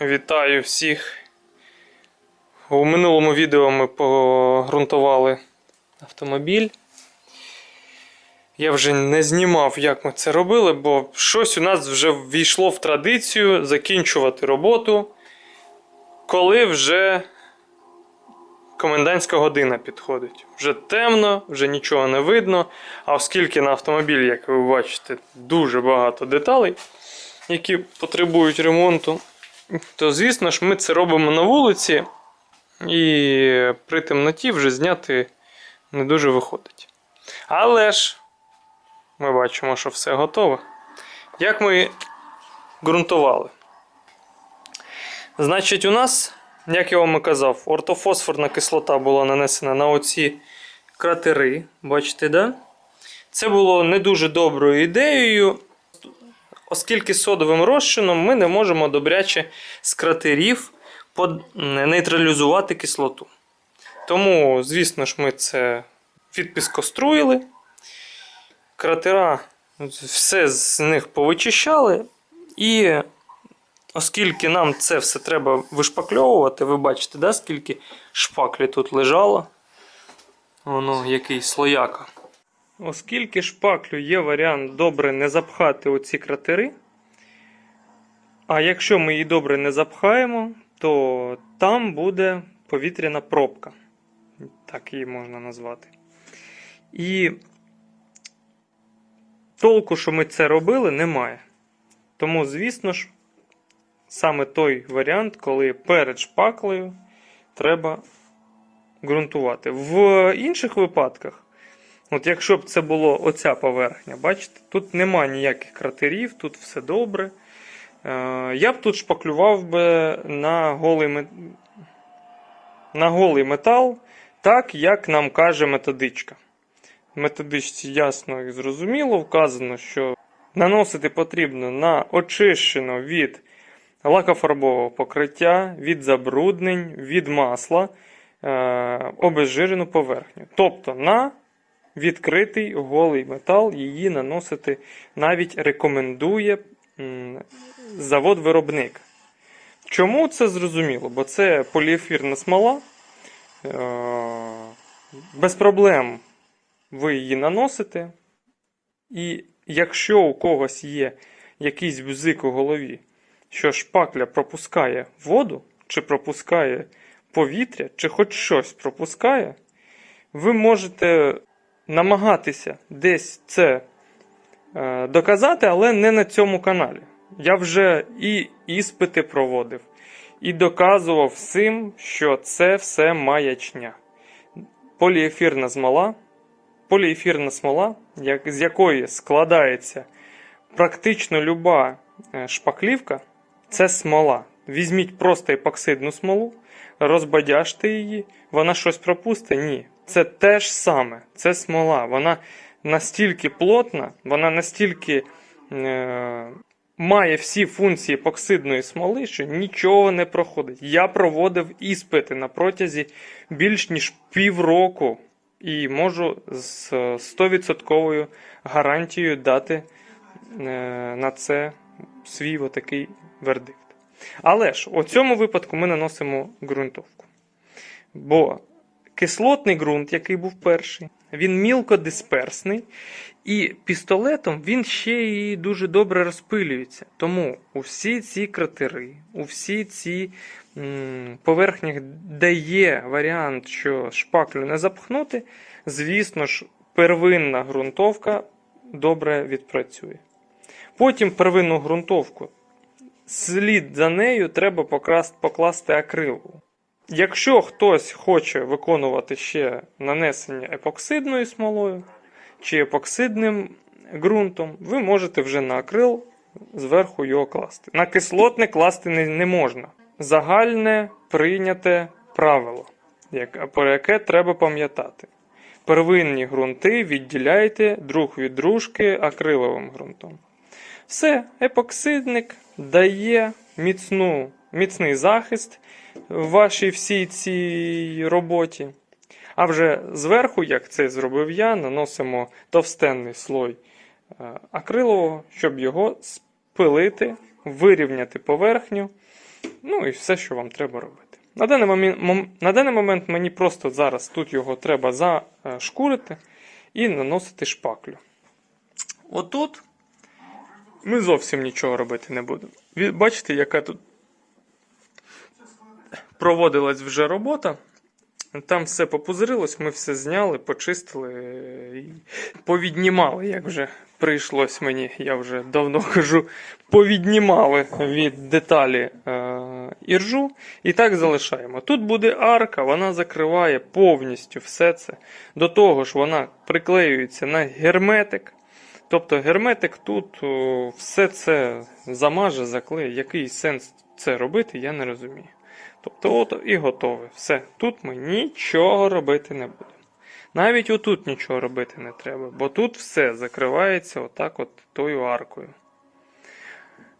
Вітаю всіх. У минулому відео ми погрунтували автомобіль. Я вже не знімав, як ми це робили, бо щось у нас вже ввійшло в традицію закінчувати роботу, коли вже комендантська година підходить. Вже темно, вже нічого не видно. А оскільки на автомобілі, як ви бачите, дуже багато деталей, які потребують ремонту, то звісно ж ми це робимо на вулиці, і при темноті вже зняти не дуже виходить. Але ж ми бачимо, що все готове. Як ми ґрунтували? Значить, у нас, як я вам і казав, ортофосфорна кислота була нанесена на оці кратери. Бачите, да? Це було не дуже доброю ідеєю, оскільки содовим розчином ми не можемо добряче з кратерів под- нейтралізувати кислоту. Тому, звісно ж, ми це відпіскоструїли. Кратера, все з них повичищали. І оскільки нам це все треба вишпакльовувати, ви бачите, да, скільки шпаклі тут лежало. Воно який слояка. Оскільки шпаклю є варіант добре не запхати оці кратери. А якщо ми її добре не запхаємо, то там буде повітряна пробка. Так її можна назвати. І толку, що ми це робили, немає. Тому, звісно ж, саме той варіант, коли перед шпаклею треба ґрунтувати. В інших випадках, от якщо б це було оця поверхня, бачите, тут нема ніяких кратерів, тут все добре. Е, Я б тут шпаклював би на голий, на голий метал, так як нам каже методичка. В методичці ясно і зрозуміло вказано, що наносити потрібно на очищену від лакофарбового покриття, від забруднень, від масла е, обезжирену поверхню. Тобто на відкритий голий метал її наносити навіть рекомендує завод-виробник. Чому це зрозуміло? Бо це поліефірна смола. Е, Без проблем ви її наносите. І якщо у когось є якийсь бзик у голові, що шпакля пропускає воду, чи пропускає повітря, чи хоч щось пропускає, ви можете намагатися десь це е, доказати, але не на цьому каналі. Я вже і іспити проводив, і доказував всім, що це все маячня. Поліефірна смола, поліефірна смола, як, з якої складається практично люба е, шпаклівка, це смола. Візьміть просто епоксидну смолу, розбадяжте її, вона щось пропустить? Ні. Це те ж саме, це смола. Вона настільки плотна, вона настільки е, має всі функції епоксидної смоли, що нічого не проходить. Я проводив іспити на протязі більш ніж півроку і можу з 100% гарантією дати е, на це свій отакий вердикт. Але ж у цьому випадку ми наносимо ґрунтовку. Бо кислотний ґрунт, який був перший, він мілкодисперсний, і пістолетом він ще і дуже добре розпилюється. Тому у всі ці кратери, у всі ці м, поверхнях, де є варіант, що шпаклю не запхнути, звісно ж, первинна ґрунтовка добре відпрацює. Потім первинну ґрунтовку слід за нею треба покласти акрилову. Якщо хтось хоче виконувати ще нанесення епоксидною смолою чи епоксидним ґрунтом, ви можете вже на акрил зверху його класти. На кислотне класти не, можна. Загальне прийняте правило, про яке треба пам'ятати. Первинні ґрунти відділяйте друг від дружки акриловим ґрунтом. Все, епоксидник дає міцну, міцний захист в вашій всій цій роботі. А вже зверху, як це зробив я, наносимо товстенний слой е, акрилового, щоб його спилити, вирівняти поверхню Ну і все, що вам треба робити. На даний момент, мом- на даний момент мені просто зараз тут його треба зашкурити і наносити шпаклю. Отут ми зовсім нічого робити не будемо. Бачите, яка тут проводилась вже робота. Там все попузирилось, ми все зняли, почистили і повіднімали, як вже прийшлось мені, я вже давно кажу, повіднімали від деталі е, іржу і так залишаємо. Тут буде арка, вона закриває повністю все це. До того ж, вона приклеюється на герметик. Тобто герметик тут о, все це замаже, заклеє. Який сенс це робити, я не розумію. Тобто, і готове. Все. Тут ми нічого робити не будемо. Навіть отут нічого робити не треба, бо тут все закривається отак от тою аркою.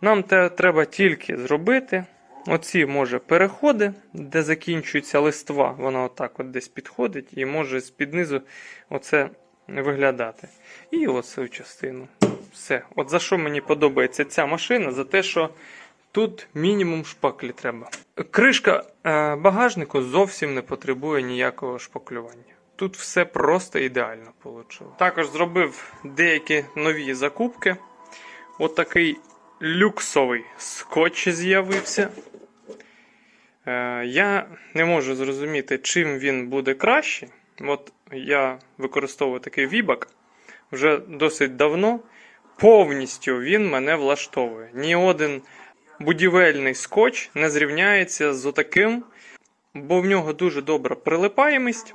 Нам треба тільки зробити. Оці може переходи, де закінчується листва, вона отак от десь підходить і може з-під низу оце виглядати. І оцю частину. Все. От за що мені подобається ця машина? За те, що тут мінімум шпаклі треба. Кришка е, багажнику зовсім не потребує ніякого шпаклювання. Тут все просто ідеально вийшло. Також зробив деякі нові закупки. Отакий люксовий скотч з'явився. Е, я не можу зрозуміти, чим він буде краще. От я використовую такий вібак вже досить давно. Повністю він мене влаштовує. Ні один будівельний скотч не зрівняється з отаким, бо в нього дуже добра прилипаємість.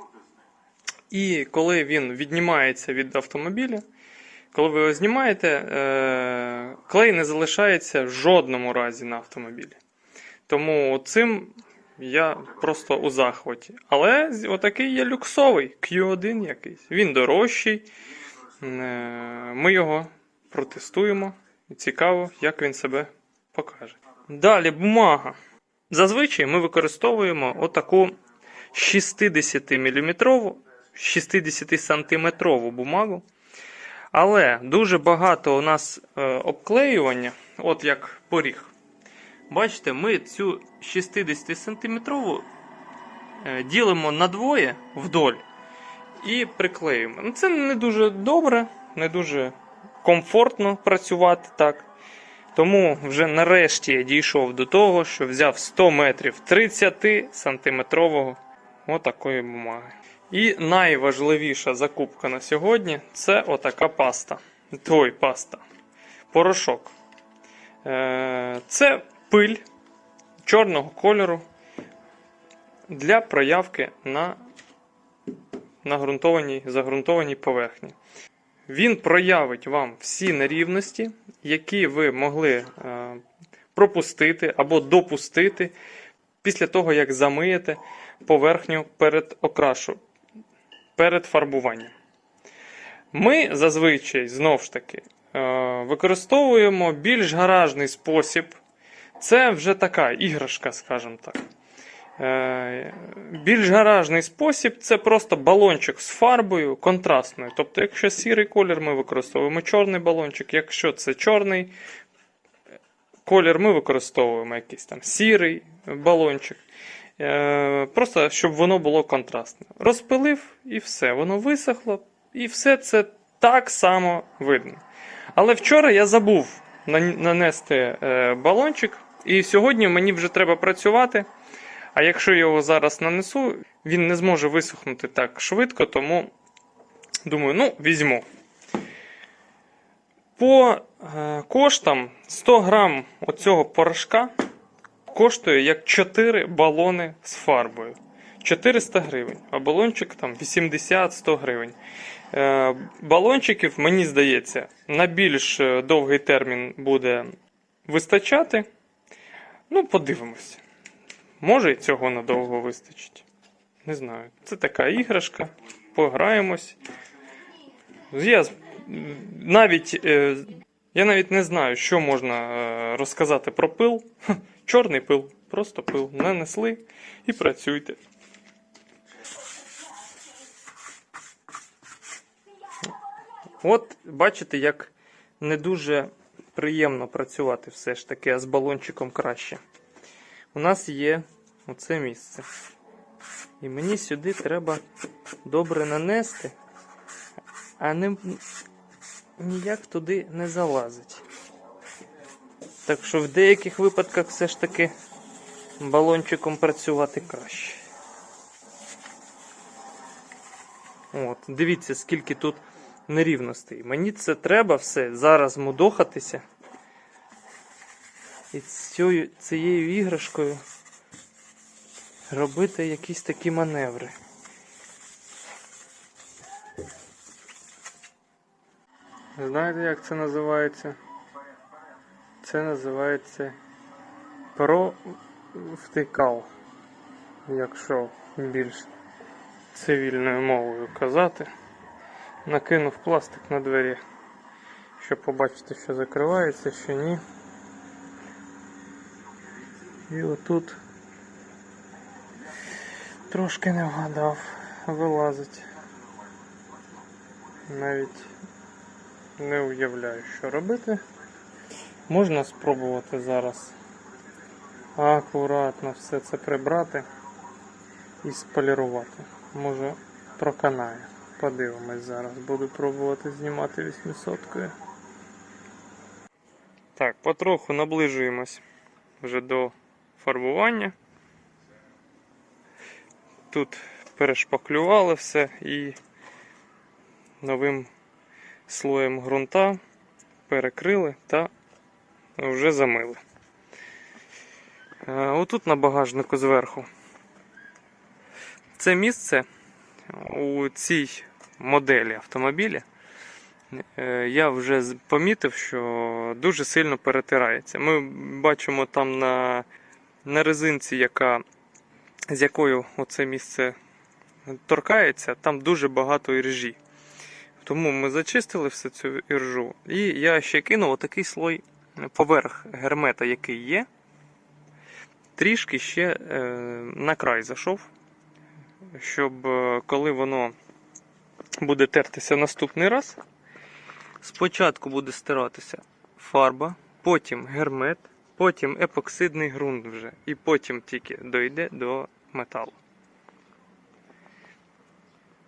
І коли він віднімається від автомобіля, коли ви його знімаєте, е, клей не залишається в жодному разі на автомобілі. Тому цим я просто у захваті. Але отакий є люксовий Q1 якийсь. Він дорожчий. Е, Ми його протестуємо. Цікаво, як він себе покаже. Далі бумага. Зазвичай ми використовуємо отаку 60 мм, 60 сантиметрову бумагу. Але дуже багато у нас е, обклеювання, от як поріг. Бачите, ми цю 60 сантиметрову е, ділимо на двоє вдоль і приклеюємо. Ну, Це не дуже добре, не дуже комфортно працювати так. Тому вже нарешті я дійшов до того, що взяв 100 метрів 30 сантиметрового отакої бумаги. І найважливіша закупка на сьогодні це отака паста. Той паста. Порошок. Е, Це пиль чорного кольору для проявки на на ґрунтованій, загрунтованій поверхні. Він проявить вам всі нерівності, які ви могли е, пропустити або допустити після того, як замиєте поверхню перед окрашу, перед фарбуванням. Ми зазвичай знову ж таки е, використовуємо більш гаражний спосіб. Це вже така іграшка, скажімо так. Е, Більш гаражний спосіб це просто балончик з фарбою контрастною. Тобто, якщо сірий колір, ми використовуємо чорний балончик, якщо це чорний колір, ми використовуємо якийсь там сірий балончик. Е, Просто щоб воно було контрастне. Розпилив і все, воно висохло, і все це так само видно. Але вчора я забув нанести е, балончик, і сьогодні мені вже треба працювати. А якщо його зараз нанесу, він не зможе висохнути так швидко, тому думаю, ну, візьму. По е, коштам 100 грам оцього порошка коштує як 4 балони з фарбою. 400 гривень, а балончик там 80-100 гривень. Е, балончиків, мені здається, на більш е, довгий термін буде вистачати. Ну, подивимось. Може і цього надовго вистачить. Не знаю. Це така іграшка. Пограємось. Я навіть, е, я навіть не знаю, що можна е, розказати про пил. Чорний пил, просто пил. Нанесли і працюйте. От бачите, як не дуже приємно працювати все ж таки, а з балончиком краще. У нас є оце місце. І мені сюди треба добре нанести, а не, ніяк туди не залазить. Так що в деяких випадках все ж таки балончиком працювати краще. От, дивіться, скільки тут нерівностей. Мені це треба все зараз мудохатися. І цією, цією іграшкою робити якісь такі маневри. Знаєте, як це називається? Це називається провтикал, якщо більш цивільною мовою казати. Накинув пластик на двері, щоб побачити, що закривається, що ні. І отут трошки не вгадав, вилазить. Навіть не уявляю, що робити. Можна спробувати зараз акуратно все це прибрати і сполірувати. Може проканає. Подивимось зараз. Буду пробувати знімати 800 -кою. Так, потроху наближуємось вже до фарбування. Тут перешпаклювали все і новим слоєм ґрунта перекрили та вже замили. Е, Отут на багажнику зверху. Це місце у цій моделі автомобіля. е, Я вже помітив, що дуже сильно перетирається. Ми бачимо там на, на резинці, яка, з якою оце місце торкається, там дуже багато іржі. Тому ми зачистили всю цю іржу. І я ще кинув отакий слой поверх гермета, який є. Трішки ще е, на край зайшов, щоб е, коли воно буде тертися наступний раз, спочатку буде стиратися фарба, потім гермет, потім епоксидний ґрунт вже, і потім тільки дойде до металу.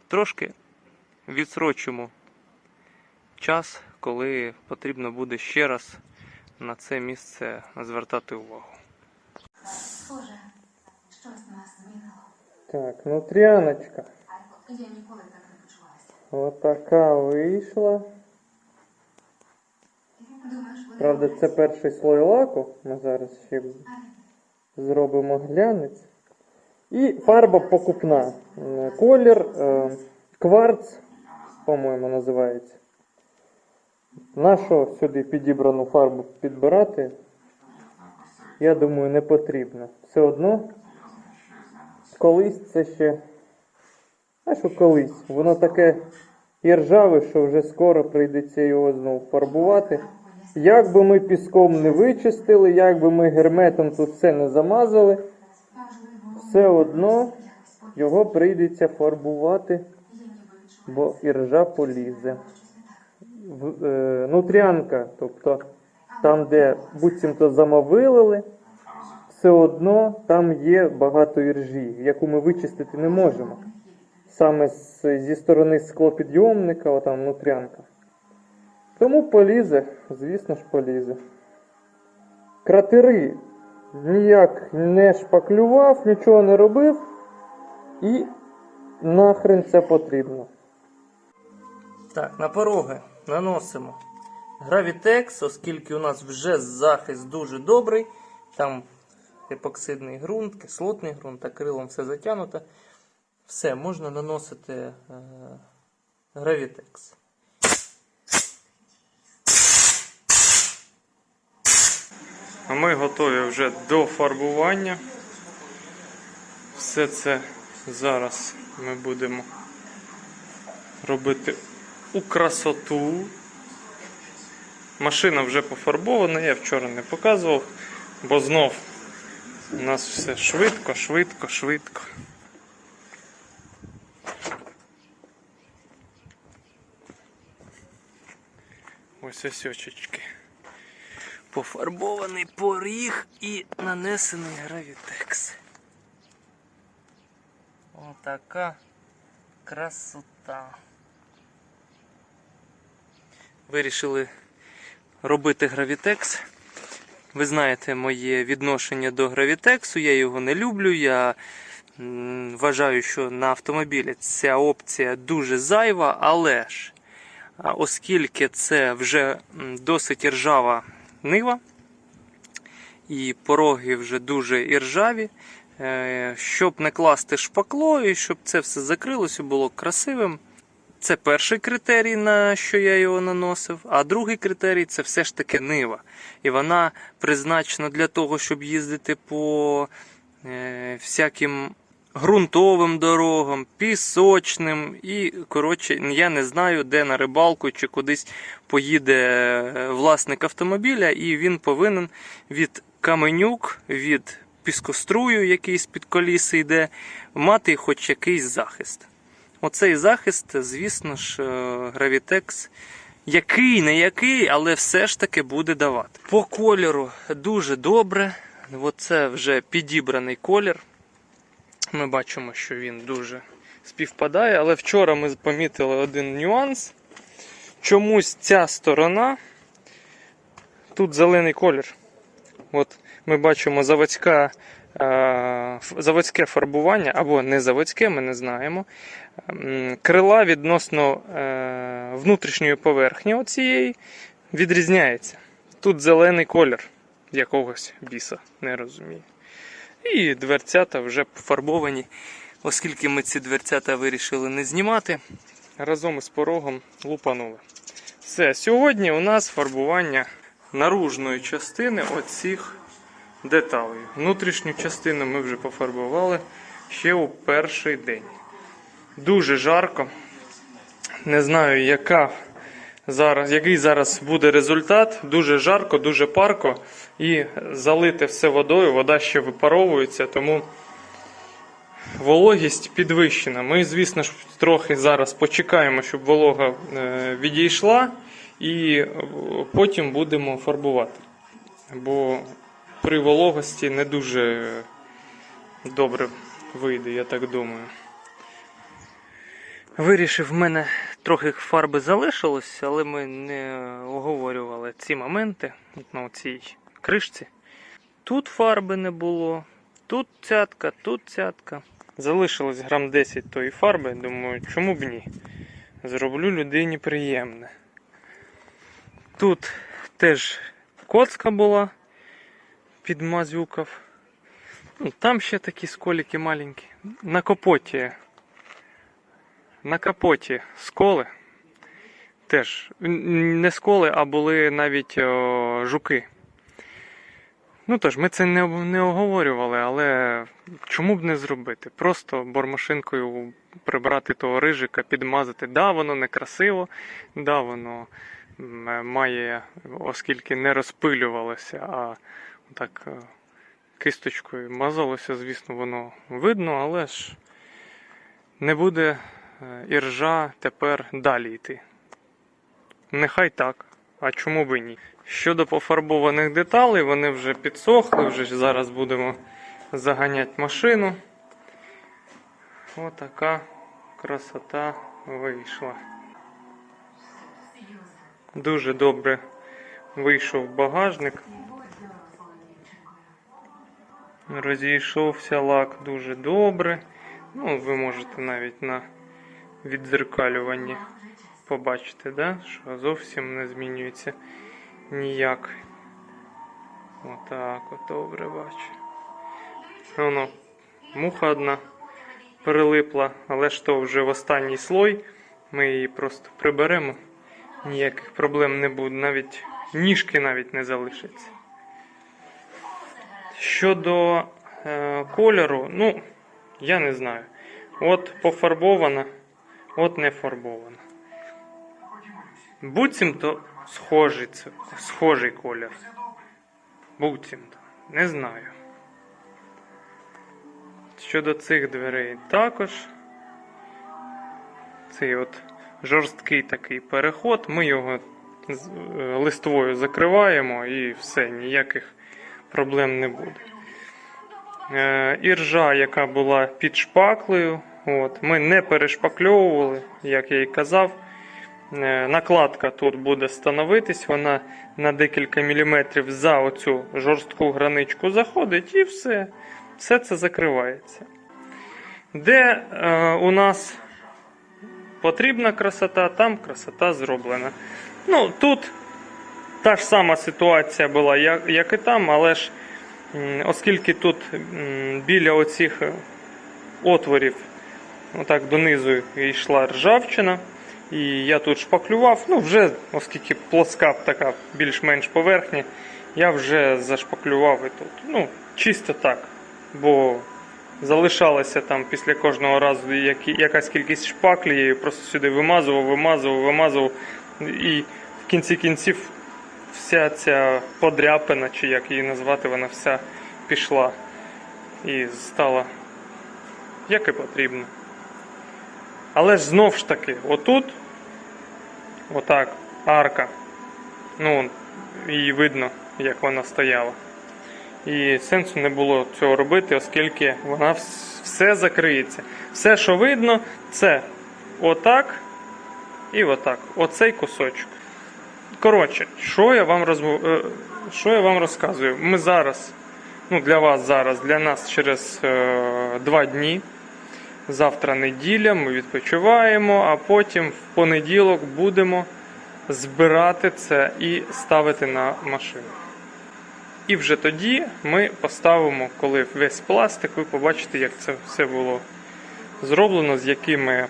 Трошки відсрочимо час, коли потрібно буде ще раз на це місце звертати увагу. Схоже, щось нас змінило. Так, нутряночка. Я ніколи так не почувалася. Отака вийшла. Правда, це перший слой лаку. Ми зараз ще зробимо глянець. І фарба покупна. Е, Колір е, кварц, по-моєму, називається. На що сюди підібрану фарбу підбирати? Я думаю, не потрібно. Все одно колись це ще. А що колись? Воно таке і ржаве, що вже скоро прийдеться його знову фарбувати. Як би ми піском не вичистили, як би ми герметом тут все не замазали, все одно його прийдеться фарбувати, бо і ржа полізе. В, е, нутрянка, тобто там, де буцімто замовилили, все одно там є багато іржі, яку ми вичистити не можемо. Саме зі сторони склопідйомника, отам нутрянка. Тому полізе, звісно ж, полізе. Кратери ніяк не шпаклював, нічого не робив. І нахрен це потрібно. Так, на пороги наносимо гравітекс, оскільки у нас вже захист дуже добрий. Там епоксидний ґрунт, кислотний ґрунт, акрилом все затягнуто. Все, можна наносити е, гравітекс. Ми готові вже до фарбування. Все це зараз ми будемо робити у красоту. Машина вже пофарбована, я вчора не показував, бо знов у нас все швидко, швидко, швидко. Ось ось очечки. Пофарбований поріг і нанесений гравітекс. Отака красота. Вирішили робити гравітекс. Ви знаєте моє відношення до гравітексу, я його не люблю. Я вважаю, що на автомобілі ця опція дуже зайва, але ж, оскільки це вже досить іржава нива, і пороги вже дуже іржаві, е, щоб не класти шпакло і щоб це все закрилося, було красивим. Це перший критерій, на що я його наносив. А другий критерій це все ж таки нива. І вона призначена для того, щоб їздити по е, всяким ґрунтовим дорогам, пісочним. І, коротше, я не знаю, де на рибалку чи кудись поїде е, власник автомобіля, і він повинен від каменюк, від піскострую, який з-під коліси йде, мати хоч якийсь захист. Оцей захист, звісно ж, Gravitex, який не який, але все ж таки буде давати. По кольору дуже добре. Оце вже підібраний колір. Ми бачимо, що він дуже співпадає, але вчора ми помітили один нюанс. Чомусь ця сторона тут зелений колір. От ми бачимо заводська, е, заводське фарбування, або не заводське, ми не знаємо. Крила відносно е, внутрішньої поверхні оцієї відрізняється. Тут зелений колір якогось біса, не розумію. І дверцята вже пофарбовані, оскільки ми ці дверцята вирішили не знімати, разом із порогом лупанули. Все, сьогодні у нас фарбування наружної частини оцих деталей. Внутрішню частину ми вже пофарбували ще у перший день. Дуже жарко. Не знаю, яка зараз, який зараз буде результат. Дуже жарко, дуже парко. І залити все водою, вода ще випаровується, тому вологість підвищена. Ми, звісно ж, трохи зараз почекаємо, щоб волога е, відійшла, і потім будемо фарбувати. Бо при вологості не дуже добре вийде, я так думаю. Вирішив, в мене трохи фарби залишилось, але ми не оговорювали ці моменти на цій кришці. Тут фарби не було, тут цятка, тут цятка. Залишилось грам 10 тої фарби. Думаю, чому б ні? Зроблю людині приємне. Тут теж коцка була, підмазюкав. Ну, Там ще такі сколіки маленькі. На капоті на капоті сколи. Теж не сколи, а були навіть о, жуки. Ну тож, ми це не, не оговорювали, але чому б не зробити? Просто бормашинкою прибрати того рижика, підмазати. Да, воно некрасиво, да, воно має, оскільки не розпилювалося, а так е, кисточкою мазалося, звісно, воно видно, але ж не буде іржа тепер далі йти. Нехай так. А чому б і ні? Щодо пофарбованих деталей, вони вже підсохли, вже зараз будемо заганяти машину. Отака красота вийшла. Дуже добре вийшов багажник. Розійшовся лак дуже добре. Ну, ви можете навіть на віддзеркалюванні побачити, да? що зовсім не змінюється ніяк. Отак от добре бачу. Воно, муха одна прилипла, але ж то вже в останній слой. Ми її просто приберемо. Ніяких проблем не буде, навіть ніжки навіть не залишиться. Щодо е, кольору, ну, я не знаю. От пофарбована, от не фарбована. Буцімто схожий, схожий колір. Буцімто. Не знаю. Щодо цих дверей також. Цей от жорсткий такий переход. Ми його е, листвою закриваємо і все, ніяких проблем не буде. Е, Іржа, яка була під шпаклею, от, ми не перешпакльовували, як я і казав. Е, Накладка тут буде становитись, вона на декілька міліметрів за оцю жорстку граничку заходить і все. Все це закривається. Де е, у нас потрібна красота, там красота зроблена. Ну, тут та ж сама ситуація була, як, як і там, але ж оскільки тут біля оцих отворів, отак донизу йшла ржавчина, і я тут шпаклював, ну вже, оскільки плоска така більш-менш поверхня, я вже зашпаклював і тут. Ну, чисто так. Бо залишалося там після кожного разу якась кількість шпаклі, я її просто сюди вимазував, вимазував, вимазував. І в кінці кінців вся ця подряпина, чи як її назвати, вона вся пішла і стала як і потрібно. Але ж знов ж таки, отут, отак, арка. Ну, її видно, як вона стояла. І сенсу не було цього робити, оскільки вона все закриється. Все, що видно, це отак і отак. Оцей кусочок. Коротше, що я вам розмов... е, що я вам розказую? Ми зараз, ну для вас зараз, для нас через е, два дні. Завтра неділя, ми відпочиваємо, а потім в понеділок будемо збирати це і ставити на машину. І вже тоді ми поставимо, коли весь пластик, ви побачите, як це все було зроблено, з якими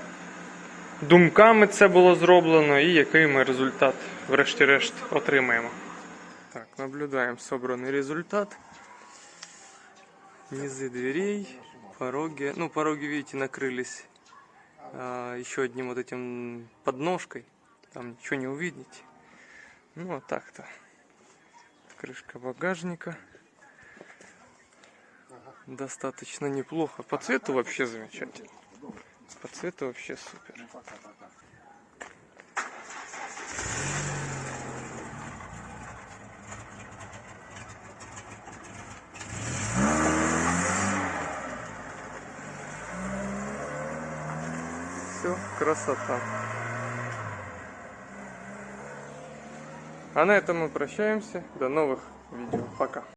думками це було зроблено і який ми результат, врешті-решт, отримаємо. Так, наблюдаємо собраний результат. Низы дверей, пороги. Ну, пороги, видите, накрылись а, еще одним вот этим подножкой. Там ничего не увидите. Ну, вот так-то. Крышка багажника. Достаточно неплохо. По цвету вообще замечательно. По цвету вообще супер. красота. А на этом мы прощаемся. До новых видео. Пока.